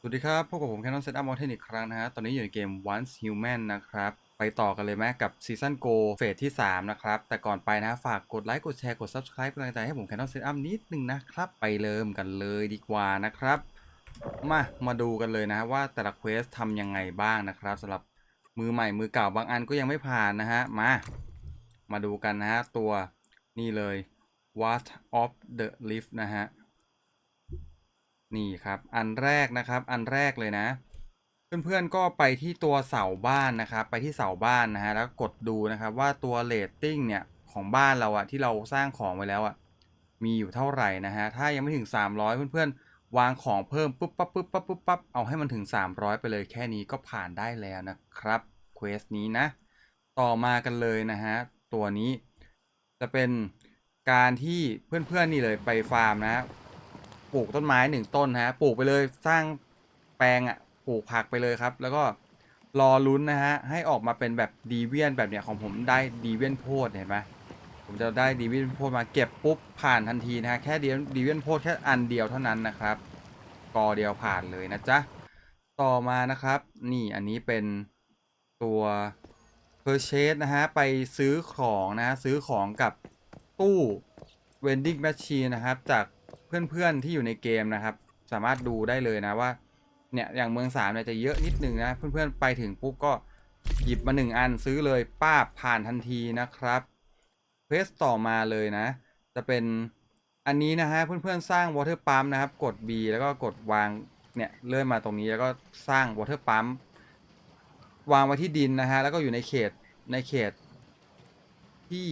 สวัสดีครับ พบกับผมแคนนอนเซตอัพมอเทนอีกครั้งนะฮะ ตอนนี้อยู่ในเกม Once Human นะครับ ไปต่อกันเลยไหมกับซีซันโกเฟสที่ 3 นะครับ แต่ก่อนไปนะ ฝากกดไลค์ กดแชร์ กด Subscribe เป็นกำลังใจให้ผมแคนนอนเซตอัพนิดนึงนะครับ ไปเริ่มกันเลยดีกว่านะครับ มา มาดูกันเลยนะว่าแต่ละเควสทำยังไงบ้างนะครับสำหรับมือใหม่มือเก่าบางอันก็ยังไม่ผ่านนะฮะ มา มาดูกันนะฮะตัวนี่เลย What of the Lift นะฮะ นี่ครับ อันแรกนะครับ อันแรกเลยนะ เพื่อนๆก็ไปที่ตัวเสาบ้านนะครับ ไปที่เสาบ้านนะฮะ แล้วกดดูนะครับว่าตัวเรตติ้งเนี่ยของบ้านเราอะที่เราสร้างของไว้แล้วอะมีอยู่เท่าไหร่นะฮะ ถ้ายังไม่ถึง 300 เพื่อนๆ วางของเพิ่มปุ๊บปั๊บปุ๊บปั๊บปุ๊บปั๊บ เอาให้มันถึง 300 ไปเลยแค่นี้ก็ผ่านได้แล้วนะครับเควสนี้นะ ต่อมากันเลยนะฮะ ตัวนี้จะเป็นการที่เพื่อนๆนี่เลยไปฟาร์มนะ ปลูกต้นไม้หนึ่งต้นฮะปลูกไปเลยสร้างแปลงอะ่ะปลูกผักไปเลยครับ แล้วก็รอลุ้นนะฮะให้ออกมาเป็นแบบดีเวียนแบบเนี้ยของผมได้ดีเวียนโพดเห็นไหมผมจะได้ดีเวียนโพดมาเก็บปุ๊บผ่านทันทีนะฮะแค่ดีดีเวียนโพดแค่อันเดียวเท่านั้นนะครับกอเดียวผ่านเลยนะจ๊ะต่อมานะครับ นี่อันนี้เป็นตัว purchase นะฮะ ไปซื้อของนะฮะซื้อของกับตู้ vending machine นะครับ จาก เพื่อนๆที่อยู่ในเกมนะครับ สามารถดูได้เลยนะว่าเนี่ยอย่างเมืองสามเนี่ยจะเยอะนิดนึงนะเพื่อนๆไปถึงปุ๊บก็หยิบมาหนึ่งอันซื้อเลยป้าบผ่านทันทีนะครับเควสต่อมาเลยนะ จะเป็นอันนี้นะฮะเพื่อนๆสร้าง water pump นะครับ กด B แล้วก็กดวางเนี่ยเลื่อนมาตรงนี้แล้วก็สร้าง water pump วางไว้ที่ดินนะฮะแล้วก็อยู่ในเขตในเขต ที่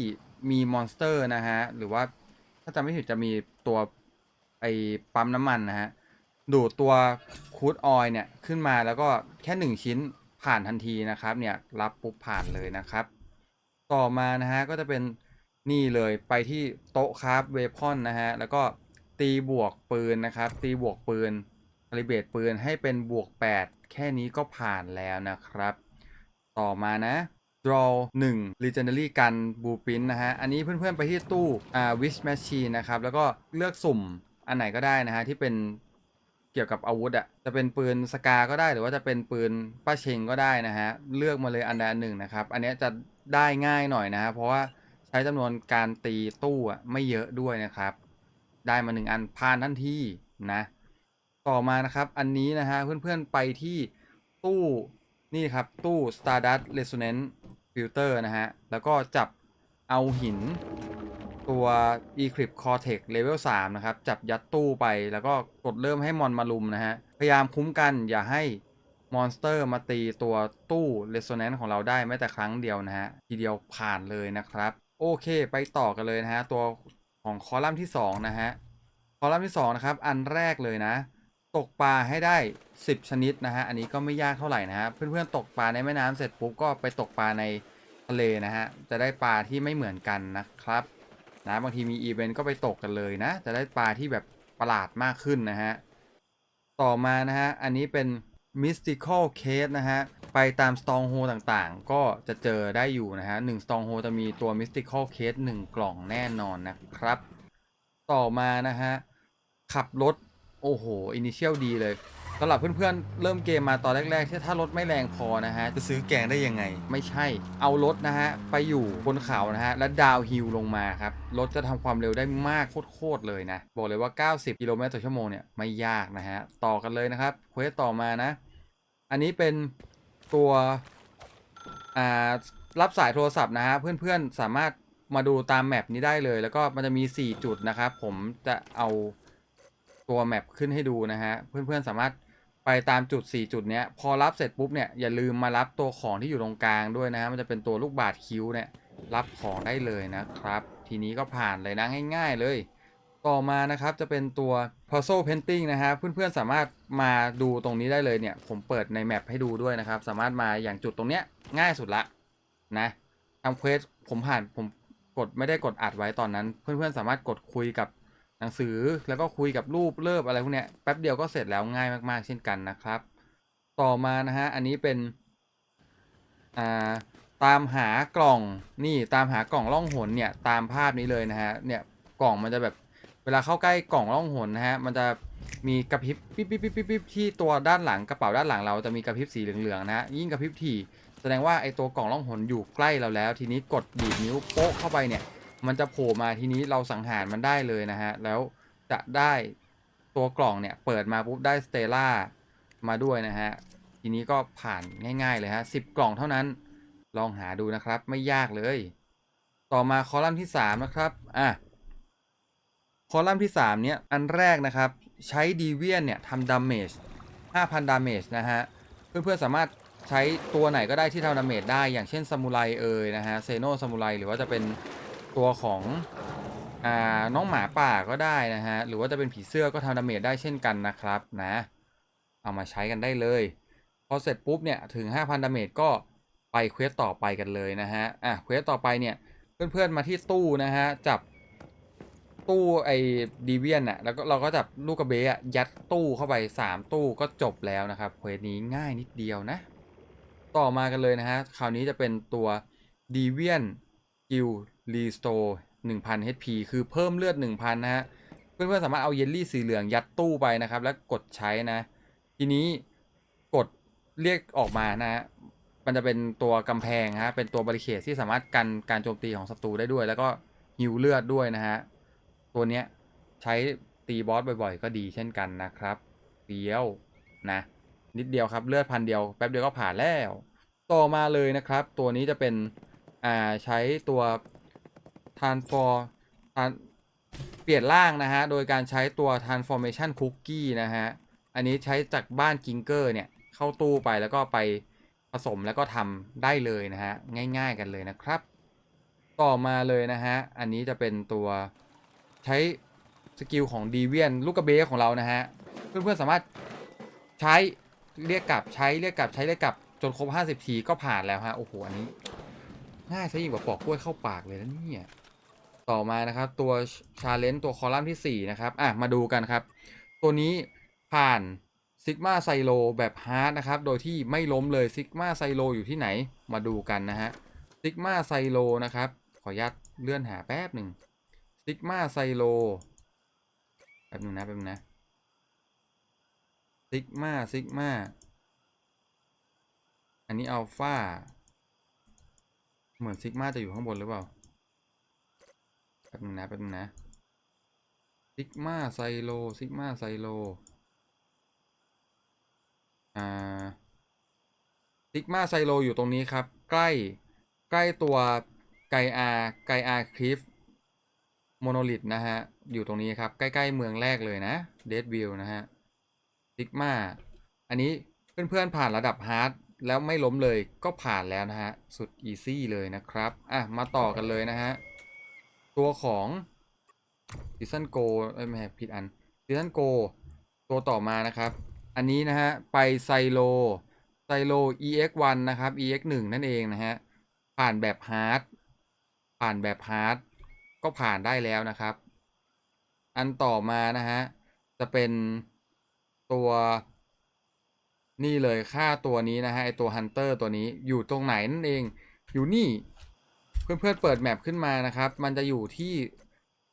มีมอนสเตอร์นะฮะหรือว่าถ้าจำไม่ผิดจะมีตัว ไอ้ปั๊มน้ำมันนะฮะ ดูดตัวคูดออยเนี่ยขึ้นมาแล้วก็แค่หนึ่งชิ้นผ่านทันทีนะครับเนี่ยรับปุ๊บผ่านเลยนะครับ ต่อมานะฮะก็จะเป็นนี่เลยไปที่โต๊ะครับเวพอนนะฮะแล้วก็ตีบวกปืนนะครับ ตีบวกปืนคาลิเบตปืนให้เป็นบวก 8 แค่นี้ก็ผ่านแล้วนะครับ ต่อมานะ draw 1 legendary gun blueprint นะฮะ อันนี้เพื่อนๆไปที่ตู้อ่า wish machine นะครับ แล้วก็เลือกสุ่ม อันไหนก็ได้นะฮะที่เป็นเกี่ยวกับอาวุธอะจะเป็นปืนสกาก็ได้หรือว่าจะเป็นปืนป้าเชงก็ได้นะฮะเลือกมาเลยอันใดอันหนึ่งนะครับ อันเนี้ยจะได้ง่ายหน่อยนะฮะเพราะว่าใช้จำนวนการตีตู้อะไม่เยอะด้วยนะครับ ได้มาหนึ่งอันผ่านทันทีนะต่อมานะครับอันนี้นะฮะเพื่อนๆไปที่ตู้นี่ครับตู้ Stardust Resonance Filter นะฮะแล้วก็จับเอาหิน ตัว Eclipse Cortex Level 3 นะครับ จับยัดตู้ไปแล้วก็กดเริ่มให้มอนมาลุมนะฮะ พยายามคุ้มกันอย่าให้มอนสเตอร์มาตีตัวตู้ Resonance ของเราได้แม้แต่ครั้งเดียวนะฮะ ทีเดียวผ่านเลยนะครับ โอเคไปต่อกันเลยนะฮะ ตัวของคอลัมน์ที่ 2 นะฮะ คอลัมน์ที่ 2 นะครับ อันแรกเลยนะ ตกปลาให้ได้ 10 ชนิดนะฮะ อันนี้ก็ไม่ยากเท่าไหร่นะฮะ เพื่อนๆตกปลาในแม่น้ำเสร็จปุ๊บก็ไปตกปลาในทะเลนะฮะ จะได้ปลาที่ไม่เหมือนกันนะครับ นะบางทีมีอีเวนต์ก็ไปตกกันเลยนะ จะได้ปลาที่แบบประหลาดมากขึ้นนะฮะ ต่อมานะฮะ อันนี้เป็น mystical case นะฮะ ไปตาม stronghold ต่างๆ ก็จะเจอได้อยู่นะฮะหนึ่ง stronghold จะมีตัว mystical case หนึ่งกล่องแน่นอนนะครับ ต่อมานะฮะ ขับรถ โอ้โห อินิเชียลดีเลย สำหรับเพื่อนๆ เริ่มเกมมาตอนแรกๆที่ถ้ารถไม่แรงพอนะฮะ จะซื้อแกงได้ยังไง ไม่ใช่ เอารถนะฮะ ไปอยู่บนเขานะฮะ แล้วดาวฮิลลงมาครับ รถจะทำความเร็วได้มากโคตรๆเลยนะ บอกเลยว่า 90 กิโลเมตรต่อชั่วโมงเนี่ย ไม่ยากนะฮะ ต่อกันเลยนะครับเควสต่อมานะ อันนี้เป็นตัวอ่ารับสายโทรศัพท์นะฮะ เพื่อนๆ สามารถมาดูตามแมปนี้ได้เลย แล้วก็มันจะมี 4 จุดนะครับผมจะเอาตัวแมปขึ้นให้ดูนะฮะ เพื่อนๆ สามารถ ไปตามจุด 4 จุดเนี้ยพอรับเสร็จปุ๊บเนี่ยอย่าลืมมารับตัวของที่อยู่ตรงกลางด้วยนะฮะมันจะเป็นตัวลูกบาศก์คิ้วเนี่ยรับของได้เลยนะครับ ทีนี้ก็ผ่านเลยนะง่าย ๆเลย ต่อมานะครับจะเป็นตัว puzzle painting นะฮะเพื่อนๆสามารถมาดูตรงนี้ได้เลยเนี่ยผมเปิดในแมปให้ดูด้วยนะครับ สามารถมาอย่างจุดตรงเนี้ยง่ายสุดละนะทำเควสผมผ่านผมกดไม่ได้กดอัดไว้ตอนนั้น เพื่อนๆสามารถกดคุยกับ หนังสือแล้วก็คุยกับรูปเลิบอะไรพวกเนี้ยแป๊บเดียวก็เสร็จแล้วง่ายมากๆ เช่นกันนะครับ ต่อมานะฮะอันนี้เป็นอ่าตามหากล่องนี่ตามหากล่องล่องหนเนี่ยตามภาพนี้เลยนะฮะเนี่ยกล่องมันจะแบบเวลาเข้าใกล้กล่องล่องหนนะฮะมันจะมีกระพริบปิ๊บปิ๊บปิ๊บปิ๊บปิ๊บที่ตัวด้านหลังกระเป๋าด้านหลังเราจะมีกระพริบสีเหลืองๆนะยิ่งกระพริบถี่แสดงว่าไอตัวกล่องล่องหนอยู่ใกล้เราแล้ว ทีนี้กดดีดนิ้วโป๊ะเข้าไปเนี่ย มันจะโผล่มาทีนี้เราสังหารมันได้เลยนะฮะ แล้วจะได้ตัวกล่องเนี่ย เปิดมาปุ๊บได้สเตล่ามาด้วยนะฮะ ทีนี้ก็ผ่านง่ายๆเลยฮะสิบกล่องเท่านั้น ลองหาดูนะครับไม่ยากเลย ต่อมาคอลัมน์ที่ 3 นะครับ อะ คอลัมน์ที่ 3 เนี้ยอันแรกนะครับ ใช้ดีเวียนเนี่ยทำดาเมจ5,000 ดาเมจนะฮะ เพื่อนๆสามารถใช้ตัวไหนก็ได้ที่ทำดาเมจได้อย่างเช่นซามูไรเอยนะฮะเซโนซามูไรหรือว่าจะเป็น ตัวของอ่าน้องหมาป่าก็ได้นะฮะ หรือว่าจะเป็นผีเสื้อก็ทำดาเมจได้เช่นกันนะครับนะ เอามาใช้กันได้เลย พอเสร็จปุ๊บเนี่ยถึง 5,000 ดาเมจก็ไปเควสต่อไปกันเลยนะฮะ อะเควสต่อไปเนี่ยเพื่อนๆมาที่ตู้นะฮะจับตู้ไอ้ดีเวียนอะแล้วก็เราก็จับลูกกระเบะอะยัดตู้เข้าไป 3 ตู้ก็จบแล้วนะครับเควสนี้ง่ายนิดเดียวนะ ต่อมากันเลยนะฮะคราวนี้จะเป็นตัวดีเวียน กิลรีสโต1,000 HP คือเพิ่มเลือด1,000นนะฮะ เพื่อนๆสามารถเอาเยลลี่สีเหลืองยัดตู้ไปนะครับ แล้วกดใช้นะ ทีนี้กดเรียกออกมานะฮะมันจะเป็นตัวกำแพงฮะ เป็นตัวบริเคดที่สามารถกันการโจมตีของศัตรูได้ด้วย แล้วก็ฮิวเลือดด้วยนะฮะ ตัวเนี้ยใช้ตีบอสบ่อยๆ ก็ดีเช่นกันนะครับเดียวนะ นิดเดียวครับเลือดพันเดียวแป๊บเดียวก็ผ่านแล้ว ต่อมาเลยนะครับ ตัวนี้จะเป็น อ่าใช้ตัว transform เปลี่ยนร่างนะฮะ โดยการใช้ตัว transformation cookie นะฮะ อันนี้ใช้จากบ้านกิงเกอร์เนี่ย เข้าตู้ไปแล้วก็ไปผสมแล้วก็ทำได้เลยนะฮะ ง่ายๆกันเลยนะครับ ต่อมาเลยนะฮะ อันนี้จะเป็นตัวใช้สกิลของดีเวียนลูกกระเบของเรานะฮะ เพื่อนๆสามารถใช้เรียกกลับใช้เรียกกลับใช้เรียกกลับจนครบ 50 ทีก็ผ่านแล้วฮะ โอ้โห อันนี้ ง่ายซะยิ่งกว่าปอกกล้วยเข้าปากเลยนะเนี่ย ต่อมานะครับตัวชาเลนจ์ตัวคอลัมน์ที่ 4 นะครับ อะ มาดูกันครับ ตัวนี้ผ่านซิกมาไซโลแบบฮาร์ดนะครับ โดยที่ไม่ล้มเลยซิกมาไซโลอยู่ที่ไหน มาดูกันนะฮะซิกมาไซโลนะครับ ขออนุญาตเลื่อนหาแป๊บหนึ่งซิกมาไซโลแป๊บหนึงนะแป๊บนึงนะซิกมาซิกมาอันนี้อัลฟา เหมือนซิกมาจะอยู่ข้างบนหรือเปล่าแป๊บนึงนะแป๊บนึงนะซิกมาไซโลซิกมาไซโลอ่าซิกมาไซโลอยู่ตรงนี้ครับ ใกล้ใกล้ตัวไกอาไกอาคลิฟโมโนลิทนะฮะ อยู่ตรงนี้ครับ ใกล้ ๆ เมืองแรกเลยนะเดดวิลนะฮะซิกมาอันนี้เพื่อน ๆ ผ่านระดับฮาร์ด แล้วไม่ล้มเลยก็ผ่านแล้วนะฮะ สุดอีซี่เลยนะครับ อะ มาต่อกันเลยนะฮะ ตัวของซีซันโกไม่ใช่ผิดอันซีซันโกตัวต่อมานะครับ อันนี้นะฮะ ไปไซโลไซโล EX1 นะครับ EX1 นั่นเองนะฮะ ผ่านแบบฮาร์ดผ่านแบบฮาร์ดก็ผ่านได้แล้วนะครับ อันต่อมานะฮะ จะเป็นตัว นี่เลยค่าตัวนี้นะฮะไอตัวฮันเตอร์ตัวนี้อยู่ตรงไหนนั่นเอง อยู่นี่เพื่อนๆเปิดแมปขึ้นมานะครับ มันจะอยู่ที่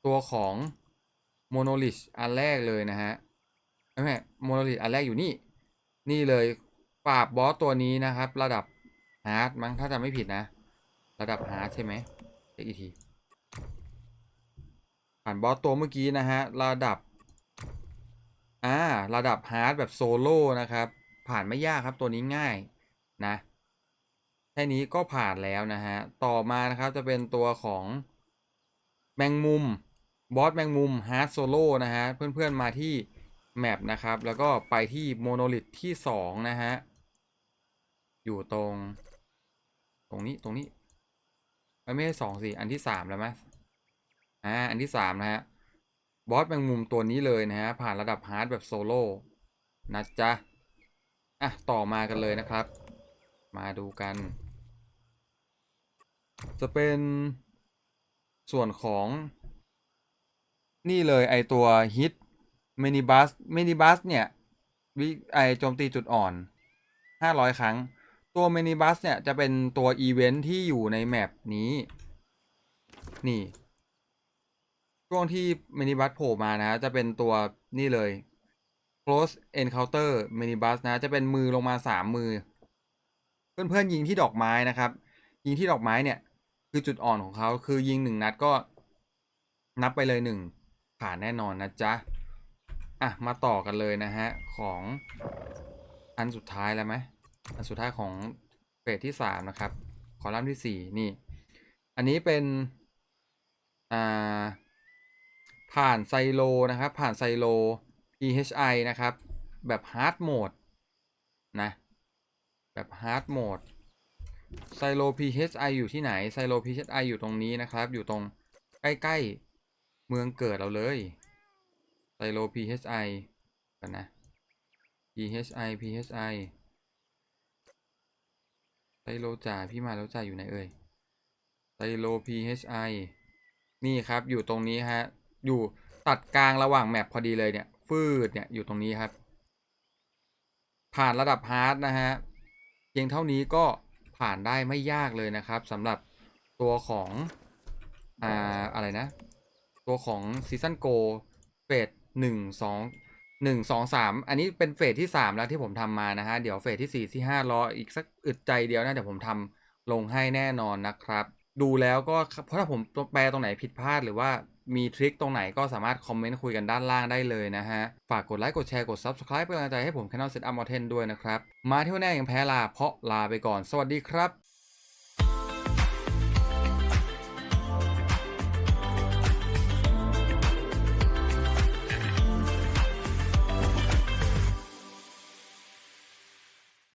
ตัวของโมโนลิ h อันแรกเลยนะฮะไม่ใช่โมโนลิ h อันแรกอยู่นี่ นี่เลยปราบบอสตัวนี้นะครับ ระดับฮาร์ดมั้งถ้าจำไม่ผิดนะ ระดับฮาร์ดใช่ไหมเช็คอีกทีผ่านบอสตัวเมื่อกี้นะฮะ ระดับ อ่า ระดับฮาร์ดแบบโซโล่นะครับ ผ่านไม่ยากครับตัวนี้ง่ายนะแค่นี้ก็ผ่านแล้วนะฮะ ต่อมานะครับจะเป็นตัวของแมงมุมบอสแมงมุมฮาร์ดโซโล่นะฮะ เพื่อนๆมาที่แมปนะครับ แล้วก็ไปที่โมโนลิทที่สองนะฮะ อยู่ตรง ตรงนี้ตรงนี้ ไม่ใช่สองสิ อันที่สามแล้วไหมอ่าอันที่สามนะฮะ บอสแมงมุมตัวนี้เลยนะฮะ ผ่านระดับฮาร์ดแบบโซโล่นะจ๊ะ อะ ต่อมากันเลยนะครับ มาดูกัน จะเป็นส่วนของ นี่เลยไอตัวฮิตมินิบัสมินิบัสเนี่ยวิไอโจมตีจุดอ่อน 500 ครั้ง ตัวมินิบัสเนี่ย จะเป็นตัวอีเวนท์ที่อยู่ในแมปนี้ นี่ช่วงที่มินิบัสโผล่มานะฮะจะเป็นตัวนี่เลย close encounter minibus นะ จะเป็นมือลงมาสามมือ เพื่อนๆยิงที่ดอกไม้นะครับ ยิงที่ดอกไม้เนี่ย คือจุดอ่อนของเขาคือยิงหนึ่งนัดก็นับไปเลยหนึ่งผ่านแน่นอนนะจ๊ะ อะ มาต่อกันเลยนะฮะ ของอันสุดท้ายแล้วไหมอันสุดท้ายของเฟสที่สามนะครับ คอลัมน์ที่สี่นี่ อันนี้เป็น อ่า ผ่านไซโลนะครับ ผ่านไซโล PHI นะครับ แบบฮาร์ดโหมดนะ แบบฮาร์ดโหมดไซโล PHI อยู่ที่ไหน ไซโล PHI อยู่ตรงนี้นะครับ อยู่ตรงใกล้ๆ เมืองเกิดเราเลย ไซโล PHI กันนะ PHI PHI ไซโลจ่าพี่มาแล้วจ่าอยู่ไหนเอ่ย ไซโล PHI นี่ครับอยู่ตรงนี้ฮะ อยู่ตัดกลางระหว่างแมปพอดีเลยเนี่ย ฟืดเนี่ยอยู่ตรงนี้ครับ ผ่านระดับฮาร์ดนะฮะเพียงเท่านี้ก็ผ่านได้ไม่ยากเลยนะครับสำหรับตัวของอ่าอะไรนะ ตัวของซีซันโกเฟสหนึ่งสองหนึ่งสองสามอันนี้เป็นเฟสที่สามแล้วที่ผมทำมานะฮะ เดี๋ยวเฟสที่สี่ที่ห้ารออีกสักอึดใจเดียวนะเดี๋ยวผมทำลงให้แน่นอนนะครับ ดูแล้วก็เพราะถ้าผมแปลตรงไหนผิดพลาดหรือว่า มีทริคตรงไหนก็สามารถคอมเมนต์คุยกันด้านล่างได้เลยนะฮะ ฝากกดไลค์กดแชร์กด Subscribe เป็นกำลังใจให้ผม Canon Setup Mountain ด้วยนะครับ มาเที่ยวแน่ยังแพ้ลาเพราะลาไปก่อนสวัสดีครับ